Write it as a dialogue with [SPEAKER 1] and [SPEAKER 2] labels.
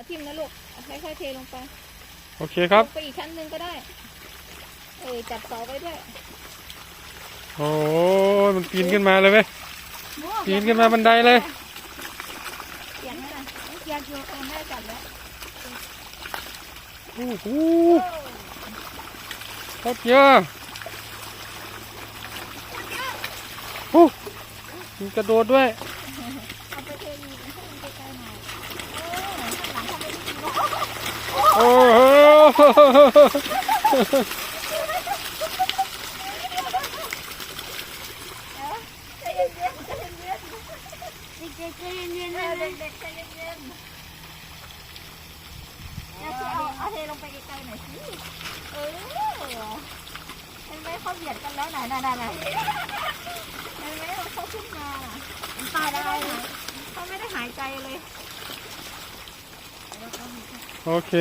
[SPEAKER 1] เอาทิ่มนะลูกเอาค่อยๆเทลงไป
[SPEAKER 2] โอเคครับ
[SPEAKER 1] ลงไปอีกชั้นหนึ่งก็ได้ เออจับเสาไว้ด้วย
[SPEAKER 2] โอ้ยมันปีนขึ้นมาเลยเว้ยปีนขึ้นมาบันไดเลย
[SPEAKER 1] เสียงนั่นน่ะเสียงอยู่ตรงแม่จับแล้ว
[SPEAKER 2] โอ้โหโคตรเยอะโอ้มีกระโดดด้วย
[SPEAKER 1] เอาไปเทอีกให้มันใกล้ๆหน่อยเออข้างหลังทำไม่ดีเนาะ
[SPEAKER 2] โอ้โห
[SPEAKER 1] ใจ เด็
[SPEAKER 3] กๆใจเย็นๆนะ
[SPEAKER 1] เด็กๆใจเย็นๆเอาเทเอาเอาเทลงไปไกลๆหน่อยสิเออเห็นไหมเขาเบียดกันแล้วไหนไหนไหนเห็นไหมเขาขึ้นมาตายได้เขาไม่ได้หายใจเลย
[SPEAKER 2] โอเค